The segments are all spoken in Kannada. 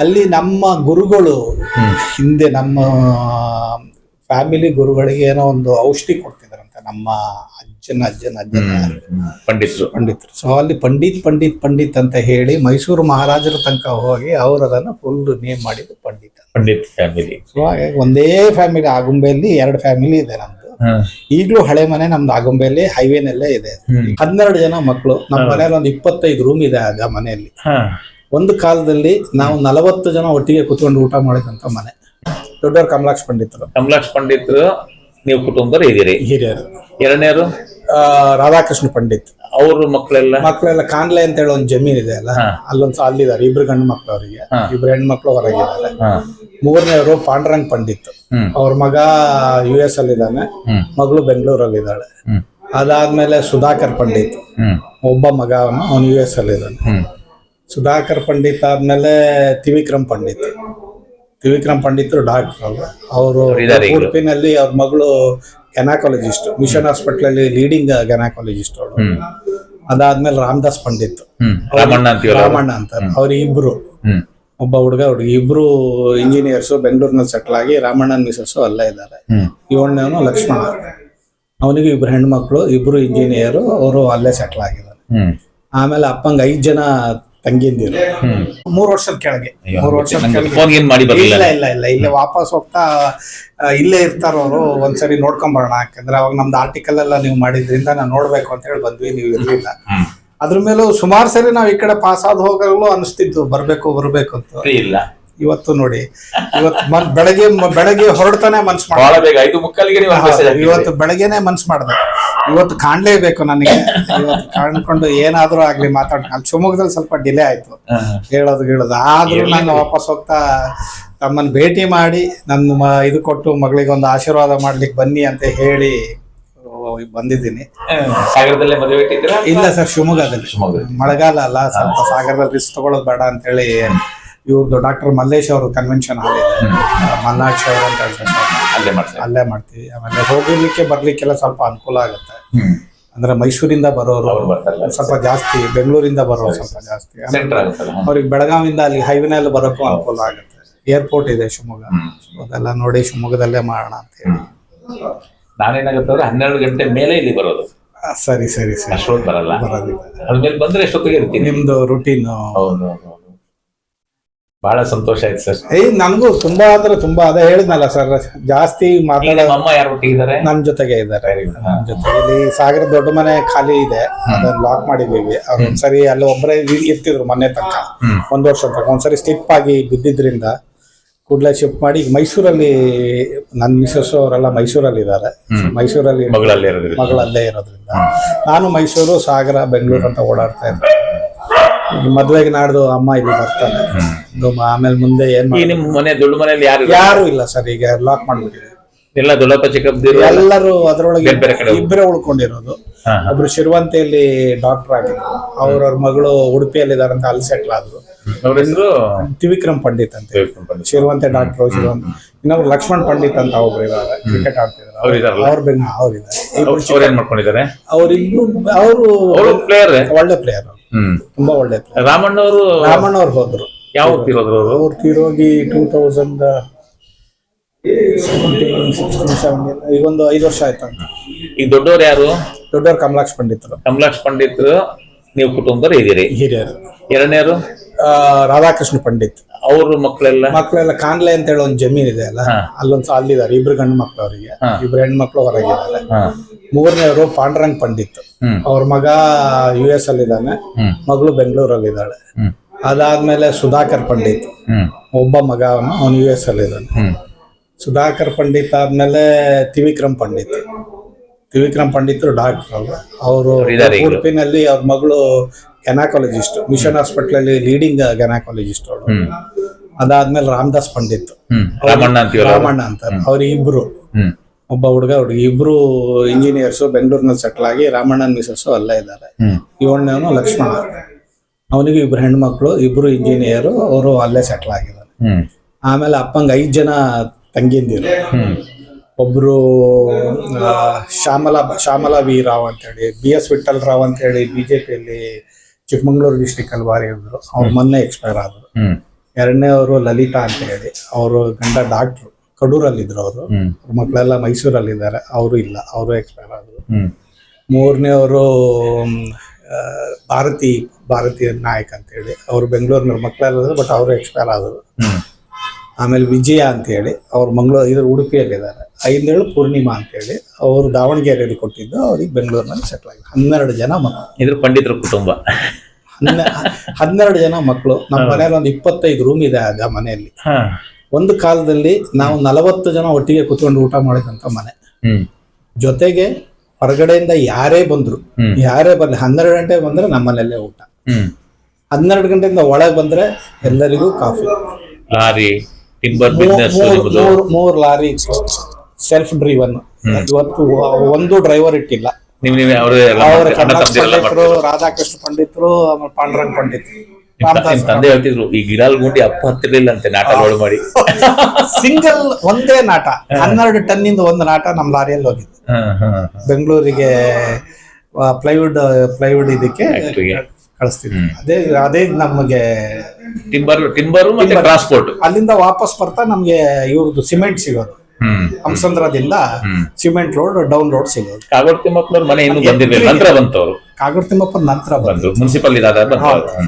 ಅಲ್ಲಿ ನಮ್ಮ ಗುರುಗಳು ಹಿಂದೆ ನಮ್ಮ ಫ್ಯಾಮಿಲಿ ಗುರುಗಳಿಗೆ ಏನೋ ಒಂದು ಔಷಧಿ ಕೊಡ್ತಿದ್ರಂತೆ ನಮ್ಮ ಅಜ್ಜನ ಅಜ್ಜನ ಅಜ್ಜನ ಪಂಡಿತರು. ಪಂಡಿತರು. ಸೊ ಅಲ್ಲಿ ಪಂಡಿತ್ ಪಂಡಿತ್ ಪಂಡಿತ್ ಅಂತ ಹೇಳಿ ಮೈಸೂರು ಮಹಾರಾಜರ ತನಕ ಹೋಗಿ ಅವರು ಅದನ್ನ ಫುಲ್ ನೇಮ್ ಮಾಡಿದ್ದು ಪಂಡಿತ್. ಪಂಡಿತ್ ಫ್ಯಾಮಿಲಿ ಸೊ ಹಾಗಾಗಿ ಒಂದೇ ಫ್ಯಾಮಿಲಿ ಆಗುಂಬೆಯಲ್ಲಿ ಎರಡು ಫ್ಯಾಮಿಲಿ ಇದೆ ನಮ್ದು. ಈಗಲೂ ಹಳೆ ಮನೆ ನಮ್ದು ಆಗುಂಬೆಯಲ್ಲಿ ಹೈವೇನಲ್ಲೇ ಇದೆ. ಹನ್ನೆರಡು ಜನ ಮಕ್ಕಳು ನಮ್ಮ ಮನೇಲಿ ಒಂದು ಇಪ್ಪತ್ತೈದು ರೂಮ್ ಇದೆ ಆಗ ಮನೆಯಲ್ಲಿ. ಒಂದು ಕಾಲದಲ್ಲಿ ನಾವು ನಲವತ್ತು ಜನ ಒಟ್ಟಿಗೆ ಕುತ್ಕೊಂಡು ಊಟ ಮಾಡಿದಂತ ಮನೆ. ದೊಡ್ಡವರು ಕಮಲಾಕ್ಷ ಪಂಡಿತರು. ಕಮಲಾಕ್ಷ ಪಂಡಿತರು ನೀವು ಕುಟುಂಬದವ್ರು ಇದ್ದೀರಿ ಹಿರಿಯರು. ಎರಡನೇರು ಆ, ರಾಧಾಕೃಷ್ಣ ಪಂಡಿತ್. ಅವ್ರ ಮಕ್ಕಳೆಲ್ಲ? ಮಕ್ಕಳೆಲ್ಲ ಕಾನ್ಲೆ ಅಂತ ಹೇಳಿ ಒಂದು ಜಮೀನ್ ಇದೆ ಅಲ್ಲ? ಅಲ್ಲೊಂದು ಅಲ್ಲಿದ್ದಾರೆ ಇಬ್ರು ಗಂಡು ಮಕ್ಳು ಅವರಿಗೆ. ಇಬ್ರು ಹೆಣ್ಮಕ್ಳು ಹೊರಗಿದ್ದಾರೆ. ಮೂರನೇವರು ಪಾಂಡ್ರಂಗ್ ಪಂಡಿತ್. ಹ್ಮ್. ಅವ್ರ ಮಗ ಯು ಎಸ್ ಅಲ್ಲಿ ಇದ್ದಾನೆ ಮಗಳು ಬೆಂಗಳೂರಲ್ಲಿ ಇದ್ದಾಳೆ ಹ್ಮ್. ಅದಾದ್ಮೇಲೆ ಸುಧಾಕರ್ ಪಂಡಿತ್. ಹ್ಮ್. ಒಬ್ಬ ಮಗ ಅವನು ಯು ಎಸ್ ಅಲ್ಲಿ ಇದ್ದಾನೆ ಹ್ಮ್. ಸುಧಾಕರ್ ಪಂಡಿತ್ ಆದ್ಮೇಲೆ ತಿವಿಕ್ರಮ್ ಪಂಡಿತ್. ತಿವಿಕ್ರಮ್ ಪಂಡಿತರು ಡಾಕ್ಟರ್ ಅವರು ಉಡುಪಿನಲ್ಲಿ ಅವ್ರ ಮಗಳು ಗೆನಾಕಾಲಜಿಸ್ಟ್ ಮಿಷನ್ ಹಾಸ್ಪಿಟಲ್ ಅಲ್ಲಿ ಲೀಡಿಂಗ್ ಗೆನಾಕಾಲಜಿಸ್ಟ್ ಅವರು ಅದಾದ್ಮೇಲೆ ರಾಮದಾಸ್ ಪಂಡಿತ್. ರಾಮಣ್ಣ ಅಂತ. ಅವ್ರ ಇಬ್ರು. ಒಬ್ಬ ಹುಡುಗ ಹುಡುಗಿ. ಇಬ್ರು ಇಂಜಿನಿಯರ್ಸ್ ಬೆಂಗಳೂರಿನಲ್ಲಿ ಸೆಟ್ಲ್ ಆಗಿ ರಾಮಣ್ಣನ ಮಿಸಸ್ ಅಲ್ಲೇ ಇದ್ದಾರೆ. ಇವಣ್ಣವನು ಲಕ್ಷ್ಮಣ. ಅವನಿಗೆ ಇಬ್ರು ಹೆಣ್ಮಕ್ಳು ಇಬ್ರು ಇಂಜಿನಿಯರು ಅವರು ಅಲ್ಲೇ ಸೆಟ್ಲ್ ಆಗಿದ್ದಾರೆ. ಆಮೇಲೆ ಅಪ್ಪಂಗ ಐದ್ ಜನ ತಂಗಿಂದಿರು ಮೂರು ವರ್ಷದ ಕೆಳಗೆ. ಮೂರು ವರ್ಷದ ಕೆಳಗೆ. ಇಲ್ಲ ಇಲ್ಲ ಇಲ್ಲ ಇಲ್ಲಿ ವಾಪಸ್ ಹೋಗ್ತಾ ಇಲ್ಲೇ ಇರ್ತಾರವ್ರು ಒಂದ್ಸರಿ ನೋಡ್ಕೊಂಡ್ ಬರೋಣ. ಯಾಕಂದ್ರೆ ಅವಾಗ ನಮ್ದು ಆರ್ಟಿಕಲ್ ಎಲ್ಲ ನೀವು ಮಾಡಿದ್ರಿಂದ ನಾನು ನೋಡ್ಬೇಕು ಅಂತ ಹೇಳಿ ಬಂದ್ವಿ ನೀವು ಇರ್ಲಿಲ್ಲ. ಅದ್ರ ಮೇಲೂ ಸುಮಾರು ಸರಿ ನಾವ್ ಈ ಕಡೆ ಪಾಸ್ ಆದ ಹೋಗಲು ಅನಿಸ್ತಿತ್ತು ಬರ್ಬೇಕು ಬರ್ಬೇಕು ಅಂತ. ಇಲ್ಲ. ಇವತ್ತು ನೋಡಿ ಇವತ್ತು ಬೆಳಗ್ಗೆ ಬೆಳಗ್ಗೆ ಹೊರಡ್ತಾನೆ ಮನ್ಸ್ ಮಾಡ್ದೆ. ಇವತ್ತು ಬೆಳಗ್ಗೆನೆ ಮನ್ಸ್ ಮಾಡ್ದೆ. ಇವತ್ತು ಕಾಣ್ಲೇಬೇಕು ನನಗೆ. ಇವತ್ತು ಕಾಣ್ಕೊಂಡು ಏನಾದ್ರೂ ಆಗ್ಲಿ ಮಾತಾಡ್ ಅಲ್ಲಿ ಶಿವಮೊಗ್ಗದಲ್ಲಿ ಸ್ವಲ್ಪ ಡಿಲೇ ಆಯ್ತು. ಹೇಳೋದು ಹೇಳೋದು. ಆದ್ರೂ ನಾನು ವಾಪಸ್ ಹೋಗ್ತಾ ತಮ್ಮನ್ನ ಭೇಟಿ ಮಾಡಿ ನನ್ನ ಇದು ಕೊಟ್ಟು ಮಗಳಿಗೆ ಒಂದು ಆಶೀರ್ವಾದ ಮಾಡ್ಲಿಕ್ಕೆ ಬನ್ನಿ ಅಂತ ಹೇಳಿ ಬಂದಿದ್ದೀನಿ. ಸಾಗರದಲ್ಲೇ ಮದುವೆ ಇಲ್ಲ ಸರ್ ಶಿವಮೊಗ್ಗದಲ್ಲಿ. ಶಿವಮೊಗ್ಗದಲ್ಲಿ. ಮಳೆಗಾಲ ಅಲ್ಲ ಸ್ವಲ್ಪ ಸಾಗರದಲ್ಲಿ ರಿಸ್ಕ್ ತಗೊಳ್ಳೋದು ಬೇಡ ಅಂತ ಹೇಳಿ ಇವ್ರದ್ದು ಡಾಕ್ಟರ್ ಮಲ್ಲೇಶ್ ಅವರು ಕನ್ವೆನ್ಷನ್ ಹಾಲ್ ಇದೆ ಮಲ್ನಾಡ್ ಶವರ್ ಅಂತ ಹೇಳ್ತಾರೆ ಅಲ್ಲೇ ಮಾಡ್ತೀವಿ. ಅಲ್ಲೇ ಮಾಡ್ತೀವಿ. ಆಮೇಲೆ ಹೋಗಲಿಕ್ಕೆ ಬರ್ಲಿಕ್ಕೆಲ್ಲ ಸ್ವಲ್ಪ ಅನುಕೂಲ ಆಗುತ್ತೆ. ಅಂದ್ರೆ ಮೈಸೂರಿಂದ ಬರೋರು ಅವ್ರು. ಸ್ವಲ್ಪ ಜಾಸ್ತಿ ಬೆಂಗಳೂರಿಂದ ಬರೋರು ಸ್ವಲ್ಪ ಜಾಸ್ತಿ. ಅವ್ರಿಗೆ ಬೆಳಗಾವಿಂದ ಅಲ್ಲಿ ಹೈವೇನಲ್ಲಿ ಬರೋಕ್ಕೂ ಅನುಕೂಲ ಆಗುತ್ತೆ. ಏರ್ಪೋರ್ಟ್ ಇದೆ ಶಿವಮೊಗ್ಗ. ಅದೆಲ್ಲ ನೋಡಿ ಶಿವಮೊಗ್ಗದಲ್ಲೇ ಮಾಡೋಣ ಅಂತ ಹೇಳಿ. ನಾನೇನಾಗುತ್ತೆ ಅಂದ್ರೆ ಹನ್ನೆರಡು ಗಂಟೆ ಮೇಲೆ ಇಲ್ಲಿ ಬರೋದು. ಸರಿ ಸರಿ ಸರಿ. ಬರಲ್ಲ. ಬರೋದಿಲ್ಲ. ಅದ್ಮೇಲೆ ಬಂದ್ರೆ ಎಷ್ಟೊತ್ತಿಗೆ ಇರ್ತೀನಿ? ನಿಮ್ದು ರುಟೀನ್ ಹೌದು. ಬಹಳ ಸಂತೋಷ ಆಯ್ತು ಸರ್. ಏಯ್ ನನ್ಗೂ ತುಂಬಾ ಆದ್ರೆ ತುಂಬಾ ಅದೇ ಹೇಳಿದ್ನಲ್ಲ ಸರ್ ಜಾಸ್ತಿ ಮಾತಾಡೋ ನಮ್ಮ ಅಮ್ಮ ಯಾರು ಒಟ್ಟಿಗಿದ್ದಾರೆ ನಮ್ ಜೊತೆಗೆ ಇದ್ದಾರೆ. ನಮ್ ಜೊತೆಗೆ ಇಲ್ಲಿ ಸಾಗರ ದೊಡ್ಡ ಮನೆ ಖಾಲಿ ಇದೆ. ಅದನ್ನ ಲಾಕ್ ಮಾಡಿದೀವಿ ಸರಿ ಒಂದ್ಸರಿ ಅಲ್ಲಿ ಒಬ್ಬರೇ ಇರ್ತಿದ್ರು ಮನೆ ತನಕ. ಒಂದ್ ವರ್ಷ ತನಕ. ಒಂದ್ಸರಿ ಸ್ಲಿಪ್ ಆಗಿ ಬಿದ್ದಿದ್ರಿಂದ ಕೂಡಲೇ ಶಿಫ್ಟ್ ಮಾಡಿ ಮೈಸೂರಲ್ಲಿ ನನ್ನ ಮಿಸಸ್ ಅವರೆಲ್ಲ ಮೈಸೂರಲ್ಲಿ ಇದ್ದಾರೆ. ಮೈಸೂರಲ್ಲಿ ಮಗಳಲ್ಲೇ ಇರೋದ್ರಿಂದ. ನಾನು ಮೈಸೂರು ಸಾಗರ ಬೆಂಗಳೂರು ಅಂತ ಓಡಾಡ್ತಾ ಇದ್ದೆ. ಈಗ ಮದ್ವೆಗೆ ನಾಡ್ದು ಅಮ್ಮ ಇಲ್ಲಿ ಬರ್ತಾನೆ. ಆಮೇಲೆ ಮುಂದೆ ಏನ್ ಈ ನಿಮ್ ಮನೆ ದುಡ್ಡು ಮನೆಯಲ್ಲಿ ಯಾರು ಇದ್ದಾರೆ? ಯಾರು ಇಲ್ಲ ಸರ್ ಈಗ ಲಾಕ್ ಮಾಡ್ಬಿಟ್ಟಿದೆ ಎಲ್ಲ ದೊಡ್ಡಪ್ಪ ಚಿಕ್ಕಪ್ಪದಿರು ಎಲ್ಲರೂ ಅದರೊಳಗೆ ಬೇರೆ ಬೇರೆ ಕಡೆ ಇಬ್ಬರೇ ಉಳ್ಕೊಂಡಿರೋದು. ಹಾ. ಒಬ್ರು ಶಿರುವಂತೆಯಲ್ಲಿ ಡಾಕ್ಟರ್ ಆಗಿದ್ರು. ಅವ್ರವ್ರ ಮಗಳು ಉಡುಪಿಯಲ್ಲಿ ಇದಾರಂತ ಅಂತ ಅಲ್ಲಿ ಸೆಟ್ಲ್ ಆದ್ರು. ಅವ್ರ ಹೆಸರು? ತ್ರಿವಿಕ್ರಮ್ ಪಂಡಿತ್ ಅಂತ. ಹೇಳಿ ಶಿರುವಂತೆ ಡಾಕ್ಟರ್ ಶಿರುವಂತ. ಇನ್ನೊಬ್ರು ಲಕ್ಷ್ಮಣ್ ಪಂಡಿತ್ ಅಂತ ಒಬ್ರು ಇದಾರೆ ಕ್ರಿಕೆಟ್ ಆಡ್ತಿದ್ದಾರೆ. ಅವ್ರು ಇದಾರಲ್ಲ? ಅವ್ರ ಅವ್ರಿದ್ದಾರೆ ಅವ್ರು ಏನ್ ಮಾಡ್ಕೊಂಡಿದ್ದಾರೆ? ಅವ್ರಿಬ್ರು ಅವರು ಅವರು ಪ್ಲೇಯರ್ ಒಳ್ಳೆ ಪ್ಲೇಯರ್ ತುಂಬಾ ಒಳ್ಳೆ ರಾಮಣ್ಣವರು ರಾಮಣ್ಣವ್ರು ಹೋದ್ರು. ಯಾವ ಹೋಗ್ತಿರೋದ್ರು ಅವರು? ಅವ್ರು ತೀರೋಗಿ two thousand seventeen sixteen seventeen ಈಗ ಒಂದು ಐದು ವರ್ಷ ಆಯ್ತಂತ. ಈಗ ದೊಡ್ಡವ್ರು ಯಾರು? ದೊಡ್ಡವ್ರು ಕಮಲಾಕ್ಷ ಪಂಡಿತರು. ಕಮಲಾಕ್ಷ ಪಂಡಿತರು ನೀವು ಕುಟುಂಬದವ್ರು ಇದ್ದೀರಿ ಹಿರಿಯರು. ಎರಡನೇರು ರಾಧಾಕೃಷ್ಣ ಪಂಡಿತ್. ಅವ್ರ ಮಕ್ಕಳೆಲ್ಲ ಮಕ್ಕಳೆಲ್ಲ ಕಾನ್ಲೆ ಅಂತ ಹೇಳಿ ಒಂದು ಜಮೀನ್ ಇದೆ ಅಲ್ಲ? ಅಲ್ಲೊಂದು ಅಲ್ಲಿದ್ದಾರೆ ಇಬ್ರು ಗಂಡು ಮಕ್ಳು ಅವರಿಗೆ ಇಬ್ರು ಹೆಣ್ಮಕ್ಳು ಹೊರಗಿದ್ದಾರೆ. ಮೂರನೇವರು ಪಾಂಡ್ರಂಗ್ ಪಂಡಿತ್. ಅವ್ರ ಮಗ ಯು ಎಸ್ ಅಲ್ಲಿ ಇದ್ದಾನೆ ಮಗಳು ಬೆಂಗಳೂರಲ್ಲಿ ಇದ್ದಾಳೆ. ಅದಾದ್ಮೇಲೆ ಸುಧಾಕರ್ ಪಂಡಿತ್. ಒಬ್ಬ ಮಗ ಅವನು ಅವನು ಯು ಎಸ್ ಅಲ್ಲಿ ಇದ್ದಾನೆ ಸುಧಾಕರ್ ಪಂಡಿತ್ ಆದ್ಮೇಲೆ ತಿವಿಕ್ರಮ್ ಪಂಡಿತ್. ತ್ರಿವಿಕ್ರಮ್ ಪಂಡಿತರು ಡಾಕ್ಟರ್ ಅವರು. ಅವರು. ಉಡುಪಿನಲ್ಲಿ ಅವ್ರ ಮಗಳು ಗೆನಾಕಾಲಜಿಸ್ಟ್ ಮಿಷನ್ ಹಾಸ್ಪಿಟಲ್ ಅಲ್ಲಿ ಲೀಡಿಂಗ್ ಗೆನಾಕಾಲಜಿಸ್ಟ್ ಅವಳು ಹ್ಮ್. ಅದಾದ್ಮೇಲೆ ರಾಮದಾಸ್ ಪಂಡಿತ್. ರಾಮಣ್ಣ ಅವ್ರು? ಅಂತ ಅವ್ರ ಇಬ್ರು. ಒಬ್ಬ ಹುಡುಗ ಹುಡುಗಿ ಇಬ್ರು ಇಂಜಿನಿಯರ್ಸ್ ಬೆಂಗಳೂರಿನಲ್ಲಿ ಸೆಟ್ಲ್ ಆಗಿ ರಾಮಣ್ಣನ ಮಿಸಸ್ಸು ಅಲ್ಲೇ ಇದ್ದಾರೆ. ಇವಣ್ಣವನು ಲಕ್ಷ್ಮಣ. ಅವನಿಗೂ ಇಬ್ರು ಹೆಣ್ಮಕ್ಳು ಇಬ್ರು ಇಂಜಿನಿಯರು ಅವರು ಅಲ್ಲೇ ಸೆಟ್ಲ್ ಆಗಿದ್ದಾರೆ. ಆಮೇಲೆ ಅಪ್ಪಂಗೆ ಐದು ಜನ ತಂಗಿಂದಿರು. ಒಬ್ರು ಶ್ಯಾಮಲಾ ಶ್ಯಾಮಲಾ ವಿ ರಾವ್ ಅಂತೇಳಿ ಬಿ ಎಸ್ ವಿಠಲ್ ರಾವ್ ಅಂತೇಳಿ ಬಿಜೆಪಿಯಲ್ಲಿ ಚಿಕ್ಕಮಂಗ್ಳೂರು ಡಿಸ್ಟಿಕ್ ಅಲ್ಲಿ ಬಾರಿ ಇದ್ರು. ಅವ್ರು ಮೊನ್ನೆ ಎಕ್ಸ್ಪೈರ್ ಆದ್ರು. ಎರಡನೇ ಅವರು ಲಲಿತಾ ಅಂತ ಹೇಳಿ ಅವರು ಗಂಡ ಡಾಕ್ಟ್ರು ಕಡೂರಲ್ಲಿದ್ರು ಅವರು. ಹ್ಮ್. ಅವ್ರ ಮಕ್ಕಳೆಲ್ಲ ಮೈಸೂರಲ್ಲಿ ಇದ್ದಾರೆ ಅವರು ಇಲ್ಲ. ಅವರು ಎಕ್ಸ್ಪೈರ್ ಆದರು. ಮೂರನೇ ಅವರು ಭಾರತಿ ಭಾರತೀಯ ನಾಯಕ್ ಅಂತ ಹೇಳಿ ಅವರು ಬೆಂಗಳೂರಿನ ಮಕ್ಕಳೆಲ್ಲ ಬಟ್ ಅವರು ಎಕ್ಸ್ಪೈರ್ ಆದರು. ಆಮೇಲೆ ವಿಜಯ ಅಂತ ಹೇಳಿ ಅವ್ರು ಮಂಗಳೂರು ಇದ್ರ ಉಡುಪಿಯಲ್ಲಿದ್ದಾರೆ. ಐದೇಳು ಪೂರ್ಣಿಮಾ ಅಂತ ಹೇಳಿ ಅವರು ದಾವಣಗೆರೆಯಲ್ಲಿ ಕೊಟ್ಟಿದ್ದು ಅವ್ರಿಗೆ ಬೆಂಗಳೂರಿನಲ್ಲಿ ಸೆಟ್ಲ್ ಆಗಿದೆ. ಹನ್ನೆರಡು ಜನ ಮಕ್ಕಳು ಇದ್ರ ಪಂಡಿತರ ಕುಟುಂಬ. ಹನ್ನೆ ಹನ್ನೆರಡು ಜನ ಮಕ್ಕಳು ನಮ್ಮ ಮನೇಲಿ ಒಂದು ಇಪ್ಪತ್ತೈದು ರೂಮ್ ಇದೆ ಆಗ ಮನೆಯಲ್ಲಿ. ಒಂದು ಕಾಲದಲ್ಲಿ ನಾವು ನಲವತ್ತು ಜನ ಒಟ್ಟಿಗೆ ಕುತ್ಕೊಂಡು ಊಟ ಮಾಡಿದಂತ ಮನೆ. ಜೊತೆಗೆ ಹೊರಗಡೆಯಿಂದ ಯಾರೇ ಬಂದ್ರು ಯಾರೇ ಬರ್ಲಿ ಹನ್ನೆರಡು ಗಂಟೆ ಬಂದ್ರೆ ನಮ್ಮನೆಯಲ್ಲೇ ಊಟ. ಹನ್ನೆರಡು ಗಂಟೆಯಿಂದ ಒಳಗೆ ಬಂದ್ರೆ ಎಲ್ಲರಿಗೂ ಕಾಫಿ. ಲಾರಿ ಮೂರ್- ಲಾರಿ ಸೆಲ್ಫ್ ಡ್ರೈವನ್ ಇವತ್ತು ಒಂದು ಡ್ರೈವರ್ ಇಟ್ಟಿಲ್ಲ. ರಾಧಾಕೃಷ್ಣ ಪಂಡಿತರು ಪಾಂಡುರಂಗ ಪಂಡಿತರು. ನಿಮ್ ತಂದೆ ಹೇಳ್ತಿದ್ರು ಈ ಗಿಡಾಲ್ ಗುಂಡಿ ಅಪ್ಪ ಹತ್ತಿರ್ಲಿಲ್ಲ ಅಂತೆ ಲೋಡ್ ಮಾಡಿ. ಸಿಂಗಲ್ ಒಂದೇ ನಾಟ. ಹನ್ನೆರಡು ಟನ್ನಿಂದ ಒಂದು ನಾಟ ನಮ್ ಲಾರಿಯಲ್ಲಿ ಹೋಗಿತ್ತು. ಬೆಂಗಳೂರಿಗೆ ಪ್ಲೈವುಡ್ ಪ್ಲೈವುಡ್ ಇದಕ್ಕೆ. ಕಳಿಸ್ತಿದ್ವಿ ಅದೇ ಅದೇ ನಮಗೆ ಟಿಂಬರ್ ಟಿಂಬರು ಮತ್ತೆ ಟ್ರಾನ್ಸ್ಪೋರ್ಟ್ ಅಲ್ಲಿಂದ ವಾಪಸ್ ಬರ್ತಾ ನಮ್ಗೆ ಇವ್ರದ್ದು ಸಿಮೆಂಟ್ ಸಿಗೋದು. ಹಂಸಂದ್ರದಿಂದ ಸಿಮೆಂಟ್ ರೋಡ್ ಡೌನ್ ರೋಡ್ ಸಿಗೋದು ಕಾಗೋಡ್ ತಿಮ್ಮಪ್ಪನವ್ರ ಮನೆ ಇನ್ನೂ ಬಂದಿರ್ಲಿಲ್ಲ ನಂತರ ಬಂತವ್ರು? ಕಾಗೋಡ್ ತಿಮ್ಮಪ್ಪ ನಂತರ ಬಂದು ಬಂದು ಮುನ್ಸಿಪಲ್ ಇದಾದ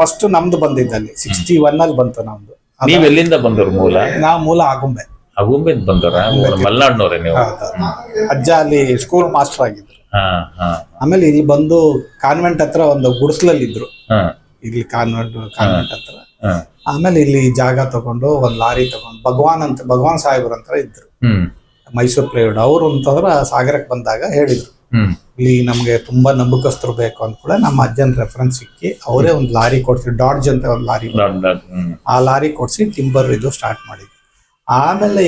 ಫಸ್ಟ್ ನಮ್ದು ಬಂದಿದ್ದಲ್ಲಿ ಸಿಕ್ಸ್ಟಿ ಒನ್ ಅಲ್ಲಿ ಬಂತು ನಮ್ದು. ನೀವ್ ಎಲ್ಲಿಂದ ಬಂದವ್ರು ಮೂಲ? ನಾವು ಮೂಲ ಆಗುಂಬೆ. ಬಂದವ್ರ? ಮಲ್ನಾಡ್ನವ್ರೆ ನೀವು? ಅಜ್ಜ ಅಲ್ಲಿ ಸ್ಕೂಲ್ ಮಾಸ್ಟರ್ ಆಗಿದ್ರು. ಆಮೇಲೆ ಇಲ್ಲಿ ಬಂದು ಕಾನ್ವೆಂಟ್ ಹತ್ರ ಒಂದು ಗುಡಿಸ್ಲಲ್ಲಿ ಇದ್ರು. ಇಲ್ಲಿ ಕಾನ್ವೆಂಟ್ ಕಾನ್ವೆಂಟ್ ಹತ್ರ. ಆಮೇಲೆ ಇಲ್ಲಿ ಜಾಗ ತಗೊಂಡು ಒಂದ್ ಲಾರಿ ತಗೊಂಡು ಭಗವಾನ್ ಅಂತ ಭಗವಾನ್ ಸಾಹೇಬ್ರು ಅಂತ ಇದ್ರು. ಮೈಸೂರು ಪ್ಲೇವುಡ್ ಅವರು ಅಂತಂದ್ರ ಸಾಗರಕ್ಕೆ ಬಂದಾಗ ಹೇಳಿದ್ರು. ಇಲ್ಲಿ ನಮ್ಗೆ ತುಂಬಾ ನಂಬಿಕಸ್ತರು ಬೇಕು ಅಂತ ಕೂಡ ನಮ್ಮ ಅಜ್ಜನ ರೆಫರೆನ್ಸ್ ಸಿಕ್ಕಿ ಅವರೇ ಒಂದು ಲಾರಿ ಕೊಡ್ಸಿ ಡಾಡ್ಜ್ ಅಂತ ಒಂದು ಲಾರಿ ಆ ಲಾರಿ ಕೊಡ್ಸಿ ಟಿಂಬರ್ ಇದು ಸ್ಟಾರ್ಟ್ ಮಾಡಿದ್ವಿ ಆಮೇಲೆ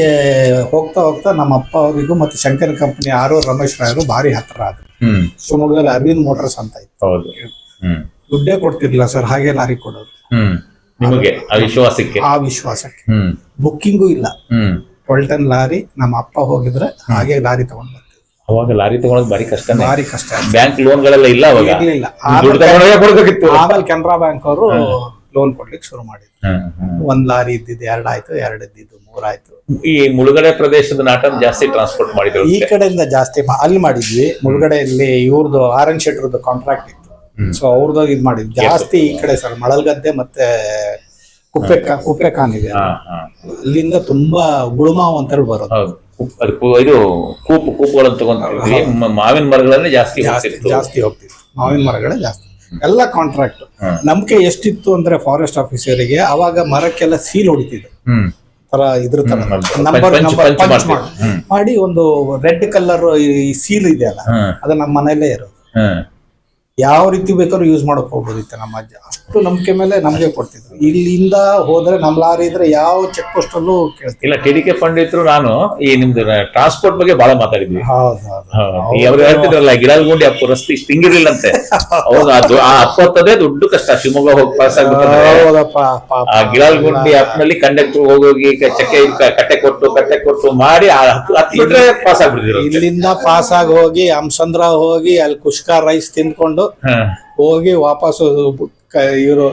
ಹೋಗ್ತಾ ಹೋಗ್ತಾ ನಮ್ಮ ಅಪ್ಪ ಅವರಿಗೂ ಮತ್ತೆ ಶಂಕರ್ ಕಂಪನಿ ಆರು ರಮೇಶ್ ರಾಯರು ಭಾರಿ ಹತ್ರ ಆದ್ರು ಶಿವಮೊಗ್ಗದಲ್ಲಿ ಅರವಿಂದ್ ಮೋಟರ್ಸ್ ಅಂತ ಇತ್ತು. ದುಡ್ಡೇ ಕೊಡ್ತಿರ್ಲಿಲ್ಲ ಸರ್ ಹಾಗೆ ಲಾರಿ ಕೊಡೋದು ಆ ವಿಶ್ವಾಸಕ್ಕೆ? ಬುಕ್ಕಿಂಗು ಇಲ್ಲ. ಹ್ಮ್. ಟ್ವೆಲ್ ಟನ್ ಲಾರಿ ನಮ್ಮ ಅಪ್ಪ ಹೋಗಿದ್ರೆ ಹಾಗೆ ಲಾರಿ ತಗೊಂಡ್ ಬರ್ತೀವಿ ಅವಾಗ ಲಾರಿ ತಗೊಳಕ್ ಬಾರಿ ಕಷ್ಟ ಭಾರಿ ಕಷ್ಟ. ಬ್ಯಾಂಕ್ ಬ್ಯಾಂಕ್ ಲೋನ್ಗಳೆಲ್ಲ ಇಲ್ಲ ಅವಾಗ ಇರ್ಲಿಲ್ಲ ಆಮೇಲೆ ಕೆನರಾ ಬ್ಯಾಂಕ್ ಅವರು ಲೋನ್ ಕೊಡ್ಲಿಕ್ಕೆ ಶುರು ಮಾಡಿದ್ರು. ಒಂದ್ ಲಾರಿ ಇದ್ದಿದ್ದು ಎರಡಾಯ್ತು ಎರಡು ಇದ್ದಿದ್ದು ಮೂರಾಯ್ತು ಈ ಮುಳುಗಡೆ ಪ್ರದೇಶದ ನಾಟನ ಜಾಸ್ತಿ ಟ್ರಾನ್ಸ್ಪೋರ್ಟ್ ಮಾಡಿದ್ರು ಈ ಕಡೆಯಿಂದ ಜಾಸ್ತಿ ಅಲ್ಲಿ ಮಾಡಿದ್ವಿ. ಮುಳುಗಡೆಯಲ್ಲಿ ಇವ್ರದ್ದು ಆರ್ ಎನ್ ಶೆಟ್ರದ್ದು ಕಾಂಟ್ರಾಕ್ಟ್ ಇತ್ತು. ಸೊ ಅವ್ರದ್ದು ಇದ್ ಮಾಡಿದ್ವಿ. ಜಾಸ್ತಿ ಈ ಕಡೆ ಸರ್ ಮಳಲ್ಗದ್ದೆ ಮತ್ತೆ ಕುಪ್ಪೆ ಕಾ- ಕುಪ್ಪೆ ಇದೆ. ಹಾ ಹಾ. ಅಲ್ಲಿಂದ ತುಂಬಾ ಗುಳುಮಾವ್ ಅಂತ ಹೇಳಿ ಬರೋದು ಹೌದು. ಕೂಪ್- ಅದು ಕೂ- ಇದು ಕೂಪು ಕೂಪುಗಳನ್ನು ತಗೊಂಡಿದ್ವಿ ಮ- ಮಾವಿನ ಮರಗಳನ್ನೇ ಜಾಸ್ತಿ ಜಾಸ್ತಿ ಹೋಗ್ತಿತ್ತು. ಜಾಸ್ತಿ ಹೋಗ್ತಿತ್ತು. ಮಾವಿನ ಮರಗಳೇ ಜಾಸ್ತಿ. ಎಲ್ಲ ಕಾಂಟ್ರಾಕ್ಟ್ ಹ್ಮ್. ನಂಬಿಕೆ ಎಷ್ಟಿತ್ತು ಅಂದ್ರೆ ಫಾರೆಸ್ಟ್ ಆಫೀಸರಿಗೆ ಅವಾಗ ಮರಕ್ಕೆಲ್ಲ ಸೀಲ್ ಹೊಡಿತಿದ್ರು. ಹ್ಮ್. ತರ ಇದ್ರ ತರ. ಹ್ಮ್. Number punch- number punch punch ಮಾಡ್ತಿದ್ರು. ಮಾಡಿ. ಹ್ಮ್. ಮಾಡಿ ಒಂದು ರೆಡ್ ಕಲರ್ ಈ ಸೀಲ್ ಇದೆಯಲ್ಲ ಹ್ಮ್ ಅದು ನಮ್ಮ ಮನೆಯಲ್ಲೇ ಇರೋದು. ಹ್ಮ್ ಯಾವ ರೀತಿ ಬೇಕಾದ್ರೂ ಯೂಸ್ ಮಾಡಕ್ ಹೋಗ್ಬೋದಿತ್ತು ನಮ್ಮ ಅಜ್ಜ. ಅಷ್ಟು ನಂಬಿಕೆ ಮೇಲೆ ನಮಗೆ ಕೊಡ್ತಿದ್ರು. ಇಲ್ಲಿಂದ ಹೋದ್ರೆ ನಮ್ ಲಾರಿ ಇದ್ರೆ ಯಾವ ಚೆಕ್ ಪೋಸ್ಟ್ ಅಲ್ಲೂ ಕೇಳ್ತೀವಿ ಇಲ್ಲ ಟಿ ಡಿ ಕೆ ಪಂಡಿತರು ನಾನು ಈ ನಿಮ್ದು ಟ್ರಾನ್ಸ್ಪೋರ್ಟ್ ಬಗ್ಗೆ ಬಹಳ ಮಾತಾಡಿದ್ವಿ. ಹೌದು ಅವ್ರು ಹೇಳ್ತಿದ್ರಲ್ಲ ಗಿಡಲ್ಗುಂಡಿ ಅಪ್ಪು ರಸ್ತೆ ಇಷ್ಟು ಹಿಂಗಿರ್ಲಿಲ್ಲಂತೆ. ಅವಾಗ ಅದು ಆ ಅಪ್ಪತ್ತದೇ ದೊಡ್ಡ ಕಷ್ಟ. ಶಿವಮೊಗ್ಗ ಹೋಗಿ ಪಾಸ್. ಆ ಗಿಡಲ್ಗುಂಡಿ ಆಪ್ನಲ್ಲಿ ಕಂಡಕ್ಟರ್ ಹೋಗೋಗಿ ಚಕ್ಕೆ ಕಟ್ಟೆ ಕೊಟ್ಟು ಕಟ್ಟೆ ಕೊಟ್ಟು ಮಾಡಿ ಹತ್ತು ಪಾಸ್ ಆಗ್ಬಿಟ್ಟಿದ್ರು. ಇಲ್ಲಿಂದ ಪಾಸ್ ಆಗಿ ಹೋಗಿ ಹಂಸಂದ್ರ ಹೋಗಿ ಅಲ್ಲಿ ಕುಷ್ಕಾರ ರೈಸ್ ತಿಂದ್ಕೊಂಡು ಹೋಗಿ ವಾಪಸ್ ಇವರು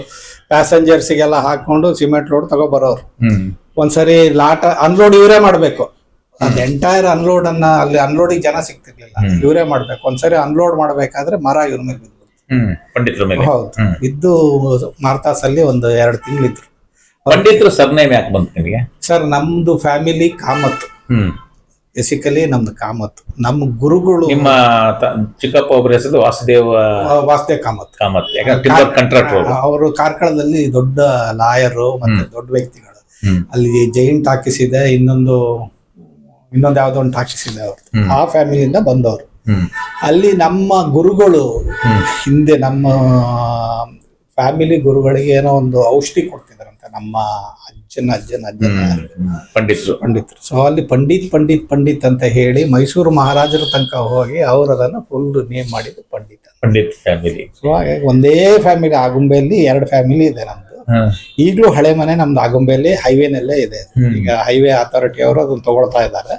ಪ್ಯಾಸೆಂಜರ್ಸಿಗೆಲ್ಲ ಹಾಕೊಂಡು ಸಿಮೆಂಟ್ ರೋಡ್ ತಗೋ ಬರೋರು ಒಂದ್ಸರಿ ಲಾಟ ಅನ್ಲೋಡ್ ಇವರೇ ಮಾಡ್ಬೇಕು. ಅದ್ ಎಂಟೈರ್ ಅನ್ಲೋಡ್ ಅನ್ನ ಅಲ್ಲಿ ಅನ್ಲೋಡಿಗೆ ಜನ ಸಿಗ್ತಿರ್ಲಿಲ್ಲ. ಇವರೇ ಮಾಡ್ಬೇಕು. ಒಂದ್ಸರಿ ಅನ್ಲೋಡ್ ಮಾಡ್ಬೇಕಾದ್ರೆ ಮರ ಇವ್ರ ಮೇಲೆ ಬಿದ್ದು ಹೌದು. ಇದ್ದು ಮಾರ್ತಾಸ್ ಅಲ್ಲಿ ಒಂದು ಎರಡು ತಿಂಗಳಿದ್ರು. ಪಂಡಿತರು ಸರ್ನೇಮ್ ಯಾಕೆ ಬಂತು ನಿಮಗೆ? ಸರ್ ನಮ್ದು ಫ್ಯಾಮಿಲಿ ಕಾಮತ್. ಬೇಸಿಕಲಿ ನಮ್ದು ಕಾಮತ್. ನಮ್ಮ ಗುರುಗಳು ನಿಮ್ಮ ತ- ಚಿಕ್ಕಪ್ಪ ಒಬ್ಬರ ಹೆಸರು ವಾಸುದೇವ ವಾಸುದೇವ್ ಕಾಮತ್. ಕಾಮತ್. ಯಾಕಂದ್ರೆ ಟಿಂಬರ್ ಕಾಂಟ್ರಾಕ್ಟರ್ ಅವರು ಅವರು ಕಾರ್ಕಳದಲ್ಲಿ ದೊಡ್ಡ ಲಾಯರು ಮತ್ತೆ ದೊಡ್ಡ ವ್ಯಕ್ತಿಗಳು. ಹ್ಮ್. ಅಲ್ಲಿ ಜೈನ್ ಟಾಕೀಸ್ ಇದೆ ಇನ್ನೊಂದು ಇನ್ನೊಂದು ಯಾವ್ದೋ ಒಂದು ಟಾಕೀಸ್ ಇದೆ ಅವ್ರದ್ದು ಆ ಫ್ಯಾಮಿಲಿಯಿಂದ ಬಂದವರು. ಹ್ಮ್. ಅಲ್ಲಿ ನಮ್ಮ ಗುರುಗಳು ಹಿಂದೆ ನಮ್ಮ ಫ್ಯಾಮಿಲಿ ಗುರುಗಳಿಗೆ ಏನೋ ಒಂದು ಔಷಧಿ ಕೊಡ್ತಿದ್ರಂತೆ ನಮ್ಮ ಅಜ್ಜನ ಅಜ್ಜನ ಅಜ್ಜನ ಪಂಡಿತರು. ಪಂಡಿತರು. ಸೊ ಅಲ್ಲಿ ಪಂಡಿತ್ ಪಂಡಿತ್ ಪಂಡಿತ್ ಅಂತ ಹೇಳಿ ಮೈಸೂರು ಮಹಾರಾಜರ ತನಕ ಹೋಗಿ ಅವರು ಅದನ್ನ ಫುಲ್ ನೇಮ್ ಮಾಡಿದ್ರು ಪಂಡಿತ್. ಪಂಡಿತ್ ಫ್ಯಾಮಿಲಿ ಸೊ ಹಾಗಾಗಿ ಒಂದೇ ಫ್ಯಾಮಿಲಿ ಆಗುಂಬೆಯಲ್ಲಿ ಎರಡು ಫ್ಯಾಮಿಲಿ ಇದೆ ನಮ್ದು. ಈಗಲೂ ಹಳೆ ಮನೆ ನಮ್ದು ಆಗುಂಬೆಯಲ್ಲಿ ಹೈವೇನಲ್ಲೇ ಇದೆ. ಈಗ ಹೈವೇ ಅಥಾರಿಟಿ ಅವರು ಅದನ್ನ ತಗೊಳ್ತಾ ಇದ್ದಾರೆ.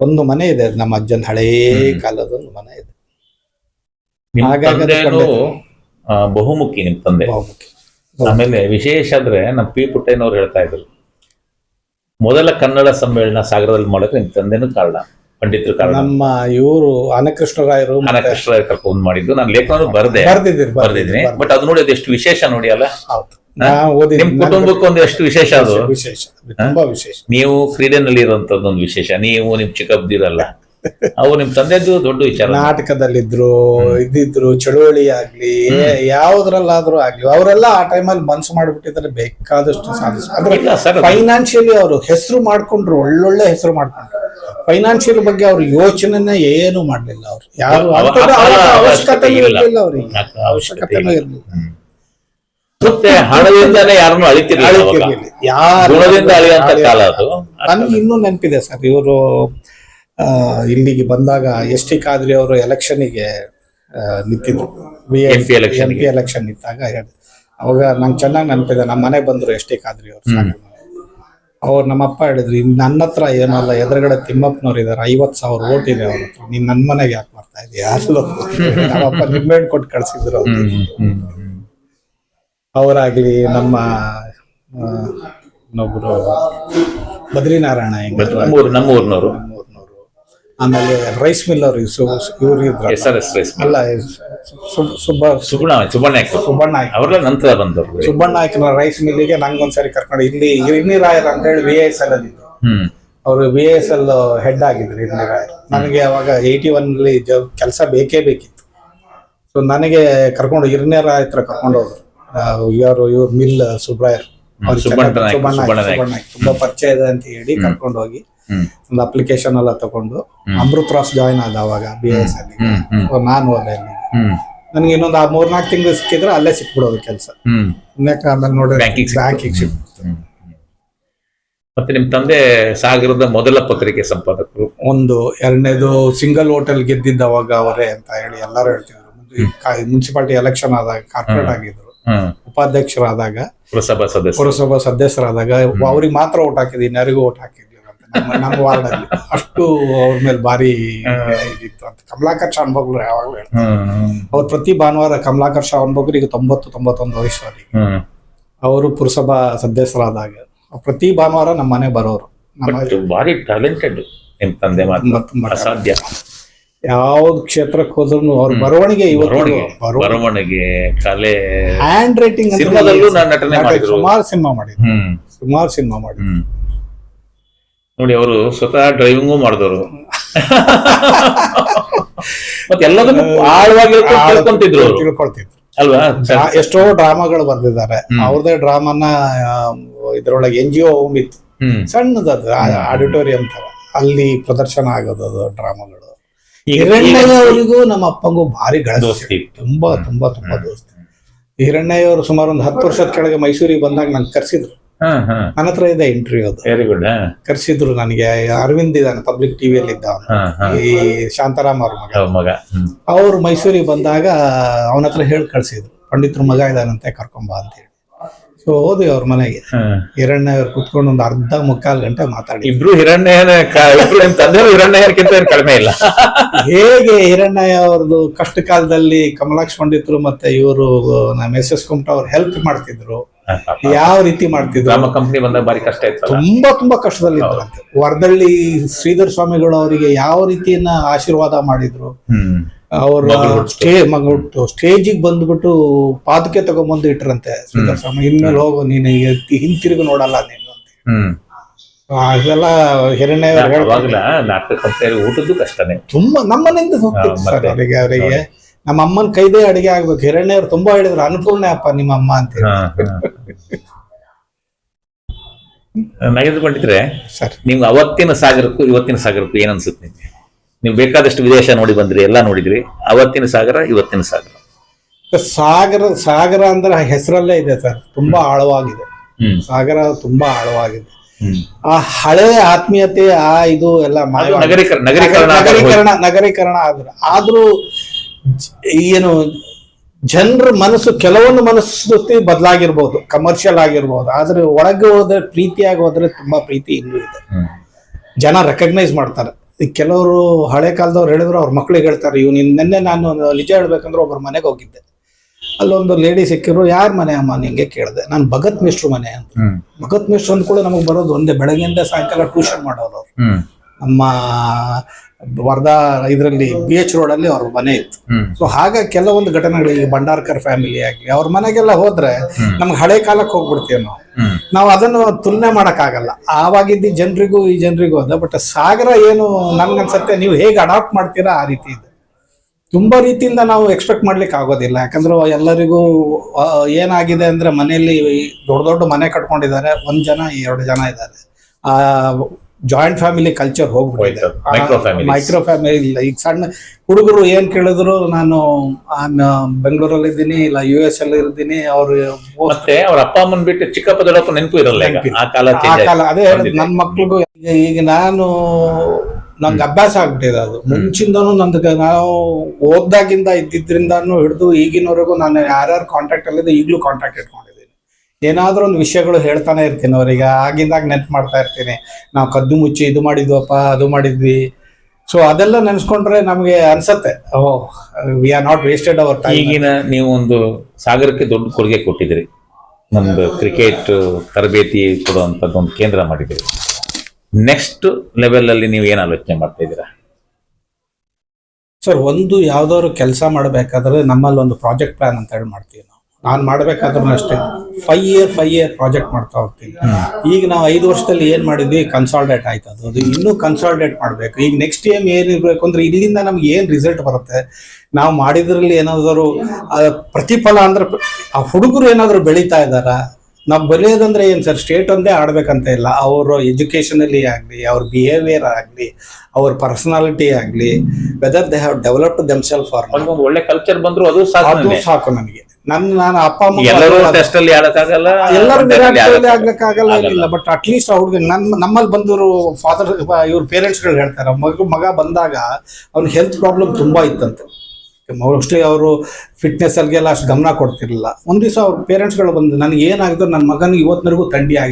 ಒಂದು ಮನೆ ಇದೆ ನಮ್ಮ ಅಜ್ಜನ ಹಳೇ ಕಾಲದ ಒಂದು ಮನೆ ಇದೆ. ಹಾಗಾಗಿ ಬಹುಮುಖಿ ನಿಮ್ ತಂದೆ. ಬಹುಮುಖಿ. ಆಮೇಲೆ ವಿಶೇಷ ಅಂದ್ರೆ ನಮ್ಮ ಪಿ ಪುಟ್ಟಯ್ಯನವ್ರು ಹೇಳ್ತಾ ಇದ್ರು ಮೊದಲ ಕನ್ನಡ ಸಮ್ಮೇಳನ ಸಾಗರದಲ್ಲಿ ಮಾಡೋಕೆ ನಿಮ್ ತಂದೆನೂ ಕಾರಣ ಪಂಡಿತರು ಕಾರಣ. ನಮ್ಮ ಇವರು ಅನಕೃಷ್ಣರಾಯರು ಅನಕೃಷ್ಣರಾಯರು ಕರ್ಕೊಂಡ್ ಮಾಡಿದ್ದು. ನಾನು ಲೇಖನ ಬರ್ದೆ ಬರ್ದಿದ್ದೀನಿ. ಬರ್ದಿದ್ದೀನಿ ಬಟ್ ಅದು ನೋಡಿ ಅದೆಷ್ಟು ವಿಶೇಷ ನೋಡಿ ಅಲ್ಲ. ನಿಮ್ ಕುಟುಂಬಕ್ಕೆ ಒಂದು ಎಷ್ಟು ವಿಶೇಷ ಅದು? ವಿಶೇಷ ತುಂಬಾ ವಿಶೇಷ. ನೀವು ಕ್ರೀಡೆನಲ್ಲಿ ಇರುವಂತದ್ದು ಒಂದು ವಿಶೇಷ. ನೀವು ನಿಮ್ ಚಿಕ್ಕಬ್ದಿರಲ್ಲ ಅವು ನಿಮ್ ತಂದೆದ್ದು ದೊಡ್ಡ ವಿಚಾರ. ನಾಟಕದಲ್ಲಿದ್ರು ಇದ್ದಿದ್ರು ಚಳುವಳಿ ಆಗ್ಲಿ ಯಾವ್ದ್ರಲ್ಲಾದ್ರೂ ಆಗ್ಲಿ ಅವರೆಲ್ಲ ಆ ಟೈಮಲ್ಲಿ ಮನ್ಸು ಮಾಡ್ಬಿಟ್ಟಿದ್ರೆ ಬೇಕಾದಷ್ಟು ಸಾಧಿಸ ಫೈನಾನ್ಷಿಯಲಿ ಅವರು ಹೆಸರು ಮಾಡ್ಕೊಂಡ್ರು ಒಳ್ಳೊಳ್ಳೆ ಹೆಸರು ಮಾಡ್ಕೊಂಡ್ರು. ಫೈನಾನ್ಷಿಯಲ್ ಬಗ್ಗೆ ಅವ್ರ ಯೋಚನೆ ಏನು ಮಾಡ್ಲಿಲ್ಲ ಅವ್ರು. ಯಾರು ಅವಶ್ಯಕತೆ ಇರಲಿಲ್ಲ ಅವ್ರಿಗೆ. ಅವಶ್ಯಕತೆ ಅವಶ್ಯಕತೆನೂ ಇರ್ಲಿಲ್ಲ. ಮತ್ತೆ ಹಣದಿಂದಾನೇ ಯಾರನ್ನು ಅಳಿತಿರ್ಲಿಲ್ಲ ಯಾರು ಗುಣದಿಂದ ಅಳಿಯುವಂತ ಕಾಲ ಅದು. ನನಗೆ ಇನ್ನೂ ನೆನಪಿದೆ ಸರ್ ಇವರು ಇಲ್ಲಿಗೆ ಬಂದಾಗ ಎಸ್ ಟಿ ಖಾದ್ರಿ ಅವರು ಎಲೆಕ್ಷನ್ಗೆ ನಿಂತಿದ್ರು. ಎಂ ಪಿ ಎಲೆಕ್ಷನ್ ನಿಂತಾಗ ಹೇಳ್ದೆ. ಅವಾಗ ನಂಗೆ ಚೆನ್ನಾಗಿ ನೆನಪಿದೆ ನಮ್ಮ ಮನೆ ಬಂದ್ರು ಎಸ್ ಟಿ ಖಾದ್ರಿ ಅವರು ಅವ್ರು ನಮ್ಮಪ್ಪ ಹೇಳಿದ್ರು ಇನ್ ನನ್ನ ಹತ್ರ ಏನಲ್ಲ ಎದುರುಗಡೆ ತಿಮ್ಮಪ್ಪನವ್ರು ಇದಾರೆ ಐವತ್ ಸಾವಿರ ಓಟ್ ಇದೆ ಅವ್ರ ಹತ್ರ. ನೀನ್ ನನ್ನ ಮನೆಗೆ ಯಾಕೆ ಬರ್ತಾ ಇದೀಯ? ಅಲ್ಲೋ ನಮ್ಮಪ್ಪ ನಿಂಬೆಹಣ್ಣು ಕೊಟ್ಟು ಕಳ್ಸಿದ್ರು. ಅವರಾಗ್ಲಿ ನಮ್ಮ ಇನ್ನೊಬ್ರು ಬದ್ರಿನಾರಾಯಣ ನಮ್ಮೂರ್ನವ್ರು. ಆಮೇಲೆ ರೈಸ್ ಮಿಲ್ ಅವರು ಇವರು ಇದ್ರು ಎಸ್ ಆರ್ ಎಸ್ ರೈಸ್ ಅಲ್ಲ ಸು- ಸುಬ್ಬ ಸುಬ್ಬಣ್ಣ ಸುಬ್ಬಣ್ಣ ಆಯ್ತು ಅವರೆಲ್ಲ ನಂತರ ಬಂದವರು. ಸುಬ್ಬಣ್ಣ ಆಯ್ಕನ ರೈಸ್ ಮಿಲ್ಲಿಗೆ ನಂಗೊಂದ್ಸರಿ ಕರ್ಕೊಂಡು ಇಲ್ಲಿ ಇರ್ನಿ ರಾಯರ್ ಅಂತ ಹೇಳಿ ವಿ ಎಸ್ ಎಲ್ ಅಲ್ಲಿ ಹ್ಮ್. ಅವರು ವಿ ಎಸ್ ಎಲ್ ಹೆಡ್ ಆಗಿದ್ರು ಇರ್ನಿ ರಾಯರ್. ನನಗೆ ಅವಾಗ ಏಯ್ಟಿ ಒನ್ ಅಲ್ಲಿ ಕೆಲಸ ಬೇಕೇ ಬೇಕಿತ್ತು. ಸೊ ನನಗೆ ಕರ್ಕೊಂಡು ಇರ್ನಿ ರಾಯ್ ಹತ್ರ ಕರ್ಕೊಂಡು ಹೋದ್ರು. ಇವರು ಇವ್ರು ಮಿಲ್ ಸುಬ್ರಾಯರ್. ಅವ್ರಿಗೆ ಸುಬ್ಬಣ್ಣ ನಾಯ್ಕ, ಸುಬ್ಬಣ್ಣ ಸುಬ್ಬಣ್ಣ ನಾಯ್ಕ, ಸುಬ್ಬಣ್ಣ ನಾಯ್ಕ. ತುಂಬಾ ಪರಿಚಯ ಇದೆ ಅಂತ ಹೇಳಿ ಕರ್ಕೊಂಡು ಹೋಗಿ. ಒಂದು ಅಪ್ಲಿಕೇಶನ್ ಎಲ್ಲ ತಗೊಂಡು ಅಮೃತ್ ರಾಸ್ ಜಾಯ್ನ್ ಆದ ಅವಾಗ ಬಿ ಎಸ್ ಅಲ್ಲಿ ನಾನು ಹೋದೆ ನನಗೆ ಇನ್ನೊಂದು ಆ ಮೂರ್ನಾಲ್ಕು ತಿಂಗಳು ಸಿಕ್ಕಿದ್ರೆ ಅಲ್ಲೇ ಸಿಕ್ಬಿಡೋದು ಕೆಲಸ. ಆಮೇಲೆ ನೋಡಿದ್ರೆ. ಬ್ಯಾಂಕಿಗೆ ಸಿಕ್ತು. ಮತ್ತೆ ನಿಮ್ ತಂದೆ ಸಾಗರದ ಮೊದಲ ಪತ್ರಿಕೆ ಸಂಪಾದಕರು? ಒಂದು ಎರಡನೇದು ಸಿಂಗಲ್ ಹೋಟೆಲ್ ಗೆದ್ದಿದ್ದ ಅವಾಗ ಅವರೇ ಅಂತ ಹೇಳಿ ಎಲ್ಲರೂ ಹೇಳ್ತಿದ್ರು. ಮುನ್ಸಿಪಾಲಿಟಿ ಎಲೆಕ್ಷನ್ ಆದಾಗ ಕಾರ್ಪೊರೇಟ್ ಆಗಿದ್ರು. ಉಪಾಧ್ಯಕ್ಷರಾದಾಗ ಪುರಸಭಾ ಸದಸ್ಯ ಪುರಸಭಾ ಸದಸ್ಯರಾದಾಗ ಅವ್ರಿಗೆ ಮಾತ್ರ ಓಟ್ ಹಾಕಿದ್ರು ಇನ್ಯಾರಿಗೂ ಓಟ್ ಅಂತ ನಮ್ಮ ವಾರ್ಡಲ್ಲಿ ಅಷ್ಟು ಅವ್ರ ಮೇಲೆ ಭಾರಿ ಇದಿತ್ತು ಅಂತ. ಕಮಲಾಕರ್ ಶಾನ್ಭೋಗ್ರು ಯಾವಾಗಲೂ ಹೇಳ್ತಾರೆ. ಅವ್ರು ಪ್ರತಿ ಭಾನುವಾರ ಕಮಲಾಕರ್ ಶಾನ್ಭೋಗ್ರು ಈಗ ತೊಂಬತ್ತು ತೊಂಬತ್ತೊಂದು ವಯಸ್ಸಲ್ಲಿ ಅವರು ಪುರಸಭಾ ಸದಸ್ಯರಾದಾಗ ಪ್ರತಿ ಭಾನುವಾರ ನಮ್ಮ ಮನೆ ಬರೋರು. ಭಾರಿ ಟ್ಯಾಲೆಂಟೆಡ್ ತಂದೆ ಅಸಾಧ್ಯ. ಯಾವ್ದು ಕ್ಷೇತ್ರಕ್ಕೆ ಹೋದ್ರು ಅವ್ರ ಬರವಣಿಗೆ ಇವತ್ತು ಬರವಣಿಗೆ ಕಲೆ. Hand writing. ಸುಮಾರು ಸಿನಿಮಾ ಮಾಡಿದ್ರು. ಸುಮಾರು ಸಿನಿಮಾ ಮಾಡಿದ್ರು. ನೋಡಿ ಅವರು ಸ್ವತಃ ಡ್ರೈವಿಂಗು ಮಾಡಿದವರು. ಮತ್ತೆ ಎಲ್ಲದನ್ನು ಆಳವಾಗಿ ತಿಳ್ಕೊಂತಿದ್ರು ತಿಳ್ಕೊಳ್ತಿದ್ರು. ಅಲ್ವಾ? ಎಷ್ಟೋ ಡ್ರಾಮಾಗಳು ಬರ್ದಿದ್ದಾರೆ. ಅವ್ರದೇ ಡ್ರಾಮಾನ ಇದ್ರೊಳಗೆ ಎನ್ ಜಿ ಒ ಇತ್ತು ಸಣ್ಣದದು ಆಡಿಟೋರಿಯಂ ತರ ಅಲ್ಲಿ ಪ್ರದರ್ಶನ ಆಗೋದು ಅದು ಡ್ರಾಮಾಗಳು. ಹಿರಣ್ಣಯ್ಯವರಿಗೂ ನಮ್ಮ ಅಪ್ಪಂಗೂ ಭಾರಿ ಗಳಸ್ತಿ ದೋಸ್ತಿ. ತುಂಬಾ ತುಂಬಾ ತುಂಬಾ ದೋಸ್ತಿ. ಹಿರಣ್ಣಯ್ಯವರು ಸುಮಾರು ಒಂದು ಹತ್ತು ವರ್ಷದ ಕೆಳಗೆ ಮೈಸೂರಿಗೆ ಬಂದಾಗ ನಂಗೆ ಕರ್ಸಿದ್ರು. ನನ್ನ ಹತ್ರ ಇದೆ ಇಂಟರ್ವ್ಯೂ ಅದು. ವೆರಿ ಗುಡ್ ಕರ್ಸಿದ್ರು ನನಗೆ ಅರವಿಂದ್ ಇದ್ದಾನೆ ಪಬ್ಲಿಕ್ ಟಿವಿಯಲ್ಲಿ ಇದ್ದ ಅವನು ಈ ಶಾಂತಾರಾಮ್ ಅವ್ರ ಮಗ. ಅವ್ರ ಮಗ ಅವ್ರು ಮೈಸೂರಿಗೆ ಬಂದಾಗ ಅವನ ಹತ್ರ ಹೇಳಿ ಕಳ್ಸಿದ್ರು. ಪಂಡಿತ್ರು ಮಗ ಇದ್ದಾನಂತೆ ಕರ್ಕೊಂಬ ಅಂತ ಹೇಳಿ. ಸೊ ಹೋದ್ವಿ ಅವ್ರ ಮನೆಗೆ. ಹಿರಣ್ಯ ಅವ್ರು ಕುತ್ಕೊಂಡು ಒಂದು ಅರ್ಧ ಮುಕ್ಕಾಲು ಗಂಟೆ ಮಾತಾಡಿ ಇಬ್ರು ಹಿರಣ್ಯ ಹಿರಣ್ಯಕ್ಕಿಂತ ಕಡಿಮೆ ಇಲ್ಲ. ಹೇಗೆ ಹಿರಣ್ಯ ಅವ್ರದ್ದು ಕಷ್ಟ ಕಾಲದಲ್ಲಿ ಕಮಲಾಕ್ಷ ಪಂಡಿತ್ರು ಮತ್ತೆ ಇವರು ನಮ್ಮ ಎಸ್ ಎಸ್ ಕುಮಟ ಅವ್ರು ಹೆಲ್ಪ್ ಮಾಡ್ತಿದ್ರು. ಯಾವ ರೀತಿ ಮಾಡ್ತಿದ್ರು? ಗ್ರಾಮ ಕಂಪ್ನಿ ಬಂದಾಗ ಬಾರಿ ಕಷ್ಟ ಇತ್ತು ತುಂಬಾ ತುಂಬಾ ಕಷ್ಟದಲ್ಲಿ ವರದಳ್ಳಿ ಶ್ರೀಧರ್ ಸ್ವಾಮಿಗಳು ಅವರಿಗೆ ಯಾವ ರೀತಿಯನ್ನ ಆಶೀರ್ವಾದ ಮಾಡಿದ್ರು? ಅವರು. ಸ್ಟೇ ಮಗುಟ್ಟು ಸ್ಟೇಜಿಗೆ ಬಂದ್ಬಿಟ್ಟು ಪಾದಕೆ ತಗೊಂಡ್ಬಂದು ಇಟ್ರಂತೆ ಶ್ರೀಧರ್ ಸ್ವಾಮಿ. ಇನ್ಮೇಲೆ ಹೋಗು ನೀನು ಹಿಂತಿರುಗಿ ನೋಡಲ್ಲ ನೀನು ಅಂತ. ಅದೆಲ್ಲ ಹಿರಣ್ಯ. ನಾಟಕ ಊಟದ್ದು ಕಷ್ಟನೇ. ತುಂಬಾ ನಮ್ಮನೆಯಿಂದ ಹೋಗ್ತಿತ್ತು ಹಾ, ಸರ್ ಅವರಿಗೆ ಅವರಿಗೆ. ನಮ್ಮ ಅಮ್ಮನ ಕೈದೇ ಅಡಿಗೆ ಆಗ್ಬೇಕು. ಹಿರಣ್ಯವ್ರು ತುಂಬಾ ಹೇಳಿದ್ರು ಅನುಕೂಲನೆ ಅಪ್ಪ ನಿಮ್ಮ ಅಮ್ಮ ಅಂತ. ಸರ್. ನಿಮ್ಗೆ ಅವತ್ತಿನ ಸಾಗರಕ್ಕೂ ಇವತ್ತಿನ ಸಾಗರಕ್ಕೂ ಏನ್ ಅನ್ಸುತ್ತೆ ನೀವು ಬೇಕಾದಷ್ಟು ವಿದೇಶ ನೋಡಿ ಬಂದ್ರಿ ಎಲ್ಲ ನೋಡಿದ್ರಿ. ಅವತ್ತಿನ ಸಾಗರ ಇವತ್ತಿನ ಸಾಗರ. ಸಾಗರ ಸಾಗರ ಅಂದ್ರೆ ಹೆಸರಲ್ಲೇ ಇದೆ ಸರ್. ತುಂಬಾ ಆಳವಾಗಿದೆ. ಸಾಗರ ತುಂಬಾ ಆಳವಾಗಿದೆ. ಆ ಹಳೆ ಆತ್ಮೀಯತೆ ಆ ಇದು ಎಲ್ಲ ನಗರೀಕರಣ ನಗರೀಕರಣ ಆದ್ರೆ ಆದ್ರೂ ಏನು ಜನರ ಮನಸ್ಸು ಕೆಲವೊಂದು ಮನಸ್ಥಿತಿ ಬದಲಾಗಿರ್ಬೋದು ಕಮರ್ಷಿಯಲ್ ಆಗಿರ್ಬೋದು ಆದ್ರೆ ಒಳಗೆ ಹೋದ್ರೆ ಪ್ರೀತಿಯಾಗಿ ಹೋದ್ರೆ ತುಂಬಾ ಪ್ರೀತಿ ಇನ್ನೂ ಇದೆ. ಜನ ರೆಕಗ್ನೈಸ್ ಮಾಡ್ತಾರೆ. ಈ ಕೆಲವರು ಹಳೆ ಕಾಲದವ್ರು ಹೇಳಿದ್ರು ಅವ್ರ ಮಕ್ಳಿಗೆ ಹೇಳ್ತಾರೆ ಇವ್ ನಿನ್ ನಿನ್ನೆ ನಾನು ನಿಜ ಹೇಳ್ಬೇಕಂದ್ರೆ ಒಬ್ಬರ ಮನೆಗೆ ಹೋಗಿದ್ದೆ. ಅಲ್ಲೊಂದು ಲೇಡಿ ಸಿಕ್ಕಿದ್ರು ಯಾರ ಮನೆ ಅಮ್ಮ ನಿಂಗೆ? ಕೇಳಿದೆ. ನಾನು ಭಗತ್ ಮಿಶ್ರು ಮನೆ ಅಂತ. ಭಗತ್ ಮಿಶ್ರು ಅಂದ್ಕೊಳ್ಳಿ ಕೂಡ ನಮಗೆ ಬರೋದು ಒಂದೇ ಬೆಳಗ್ಗೆಯಿಂದ ಸಾಯಂಕಾಲ ಟ್ಯೂಷನ್ ಮಾಡೋರು ನಮ್ಮ ವರ್ಧಾ ಇದರಲ್ಲಿ ಬಿ ಎಚ್ ಅಲ್ಲಿ ಅವ್ರ ಮನೆ ಇತ್ತು. ಸೊ ಹಾಗೆ ಕೆಲವೊಂದು ಘಟನೆಗಳು ಈ ಭಂಡಾರ್ಕರ್ ಫ್ಯಾಮಿಲಿ ಆಗ್ಲಿ ಅವ್ರ ಮನೆಗೆಲ್ಲ ಹೋದ್ರೆ ನಮ್ಗೆ ಹಳೆ ಕಾಲಕ್ಕೆ ಹೋಗ್ಬಿಡ್ತೀವಿ ನಾವು. ನಾವು ಅದನ್ನು ತುಲನೆ ಮಾಡೋಕ್ಕಾಗಲ್ಲ. ಆವಾಗಿದ್ದ ಜನರಿಗೂ ಈ ಜನರಿಗೂ ಅದ ಬಟ್ ಸಾಗರ ಏನು ನನ್ಗನ್ಸತ್ತೆ ನೀವು ಹೇಗೆ ಅಡಾಪ್ಟ್ ಮಾಡ್ತೀರಾ ಆ ರೀತಿ ಇದೆ. ತುಂಬಾ ರೀತಿಯಿಂದ ನಾವು ಎಕ್ಸ್ಪೆಕ್ಟ್ ಮಾಡ್ಲಿಕ್ಕೆ ಆಗೋದಿಲ್ಲ. ಯಾಕಂದ್ರೆ ಎಲ್ಲರಿಗೂ ಏನಾಗಿದೆ ಅಂದ್ರೆ ಮನೆಯಲ್ಲಿ ದೊಡ್ಡ ದೊಡ್ಡ ಮನೆ ಕಟ್ಕೊಂಡಿದ್ದಾರೆ. ಒಂದ್ ಜನ ಎರಡು ಜನ ಇದ್ದಾರೆ. ಆ ಜಾಯಿಂಟ್ ಫ್ಯಾಮಿಲಿ ಕಲ್ಚರ್ ಹೋಗ್ಬಿಟ್ಟಿದೆ. ಮೈಕ್ರೋ ಫ್ಯಾಮಿಲಿ ಇಲ್ಲ. ಈಗ ಸಣ್ಣ ಹುಡುಗರು ಏನ್ ಕೇಳಿದ್ರು ನಾನು ಬೆಂಗಳೂರಲ್ಲಿ ಇದ್ದೀನಿ ಇಲ್ಲ ಯು ಎಸ್ ಅಲ್ಲಿ ಇರ್ತೀನಿ ಅವ್ರು ಮತ್ತೆ ಅವ್ರ ಅಪ್ಪ ಅಮ್ಮನ್ ಬಿಟ್ಟು ಚಿಕ್ಕಪ್ಪ ದೊಡ್ಡಪ್ಪ ನೆನಪು ಇರಲ್ಲ ಆ ಕಾಲ ಅದೇ ನನ್ನ ಮಕ್ಳಿಗೂ ಈಗ ನಾನು ನಂಗೆ ಅಭ್ಯಾಸ ಆಗ್ಬಿಟ್ಟಿದೆ ಅದು. ಮುಂಚಿಂದನು ನಂದು ನಾವು ಓದ್ದಾಗಿಂದ ಇದ್ದಿದ್ರಿಂದಾನು ಹಿಡಿದು ಈಗಿನವರೆಗೂ ನಾನು ಯಾರ್ಯಾರು ಕಾಂಟ್ಯಾಕ್ಟ್ ಅಲ್ಲಿದೆ ಈಗಲೂ ಕಾಂಟ್ಯಾಕ್ಟ್ ಇಟ್ಕೊಂಡಿದ್ದೀನಿ. ಏನಾದ್ರೂ ಒಂದು ವಿಷಯಗಳು ಹೇಳ್ತಾನೆ ಇರ್ತೀನಿ ಅವರಿಗೆ ಆಗಿಂದಾಗ ನೆನ್ಪು ಮಾಡ್ತಾ ಇರ್ತೀನಿ. ನಾವು ಕದ್ದು ಮುಚ್ಚಿ ಇದು ಮಾಡಿದ್ವಪ್ಪ ಅದು ಮಾಡಿದ್ವಿ. ಸೊ ಅದೆಲ್ಲ ನೆನೆಸ್ಕೊಂಡ್ರೆ ನಮಗೆ ಅನ್ಸತ್ತೆ. ಓ we are not wasted our time ಈಗಿನ ನೀವು ಒಂದು ಸಾಗರಕ್ಕೆ ದೊಡ್ಡ ಕೊಡುಗೆ ಕೊಟ್ಟಿದ್ದೀರಿ. ನಮ್ದು ಕ್ರಿಕೆಟ್ ತರಬೇತಿ ಕೊಡುವಂಥದ್ದು ಒಂದು ಕೇಂದ್ರ ಮಾಡಿದ್ದೀರಿ. ನೆಕ್ಸ್ಟ್ ಲೆವೆಲ್ ಅಲ್ಲಿ ನೀವು ಏನ್ ಆಲೋಚನೆ ಮಾಡ್ತಾ ಇದ್ದೀರಾ? ಸರ್ ಒಂದು ಯಾವ್ದಾದ್ರು ಕೆಲಸ ಮಾಡಬೇಕಾದ್ರೆ ನಮ್ಮಲ್ಲಿ ಒಂದು ಪ್ರಾಜೆಕ್ಟ್ ಪ್ಲಾನ್ ಅಂತ ಹೇಳಿ ಮಾಡ್ತೀವಿ ನಾನು ಮಾಡಬೇಕಾದ್ರೂ ಅಷ್ಟೇ. Five year five year project ಮಾಡ್ತಾ ಹೋಗ್ತೀನಿ. ಈಗ ನಾವು ಐದು ವರ್ಷದಲ್ಲಿ ಏನ್ ಮಾಡಿದ್ವಿ? ಕನ್ಸಾಲ್ಡೇಟ್ ಆಯ್ತು ಅದು. ಅದು ಇನ್ನೂ ಕನ್ಸಾಲ್ಡೇಟ್ ಮಾಡಬೇಕು. ಈಗ ನೆಕ್ಸ್ಟ್ ಏಮ್ ಏನಿರ್ಬೇಕು ಅಂದ್ರೆ ಇಲ್ಲಿಂದ ನಮ್ಗೆ ಏನ್ ರಿಸಲ್ಟ್ ಬರುತ್ತೆ? ನಾವು ಮಾಡಿದ್ರಲ್ಲಿ ಏನಾದರೂ ಪ್ರತಿಫಲ ಅಂದ್ರೆ, ಆ ಹುಡುಗರು ಏನಾದರೂ ಬೆಳೀತಾ ಇದ್ದಾರಾ? ನಾವು ಬರೆಯೋದಂದ್ರೆ ಏನ್ ಸರ್ ಸ್ಟೇಟ್ ಒಂದೇ ಆಡಬೇಕಂತ ಇಲ್ಲ. ಅವರು ಎಜುಕೇಷನಲ್ಲಿ ಆಗಲಿ ಅವ್ರ ಬಿಹೇವಿಯರ್ ಆಗಲಿ ಅವ್ರ ಪರ್ಸನಾಲಿಟಿ ಆಗಲಿ whether they have developed themselves for ಒಂದು ಒಳ್ಳೆ ಕಲ್ಚರ್ ಬಂದ್ರು ಅದು ಅದು ಸಾಕು ನನಗೆ ನನ್ನ ನಾನು ಅಪ್ಪ ಅಮ್ಮ ಎಲ್ಲರೂ ವಿರಾಟ್ ಆಗ್ಲಿಕ್ಕಾಗಲ್ಲ ಏನಿಲ್ಲ ಬಟ್ ಅಟ್ಲೀಸ್ಟ್ ಹುಡುಗ ನನ್ನ ನಮ್ಮಲ್ಲಿ ಬಂದರು ಫಾದರ್ ಇವ್ರ ಪೇರೆಂಟ್ಸ್ಗಳು ಹೇಳ್ತಾರೆ ಮಗು ಮಗ ಬಂದಾಗ ಅವ್ನ ಹೆಲ್ತ್ ಪ್ರಾಬ್ಲಮ್ ತುಂಬಾ ಇತ್ತಂತೆ. ಮೋಸ್ಟ್ಲಿ ಅವರು ಫಿಟ್ನೆಸ್ ಅಲ್ಲಿಗೆಲ್ಲ ಅಷ್ಟು ಗಮನ ಕೊಡ್ತಿರ್ಲಿಲ್ಲ. ಒಂದ್ ದಿವಸ ಅವ್ರ ಪೇರೆಂಟ್ಸ್ಗಳು ಬಂದು, ನನಗೆ ಏನಾಗಿದ್ರು ನನ್ನ ಮಗನಿಗೆ ಇವತ್ತಿನವರೆಗೂ ಥಂಡಿ ಆಗಿ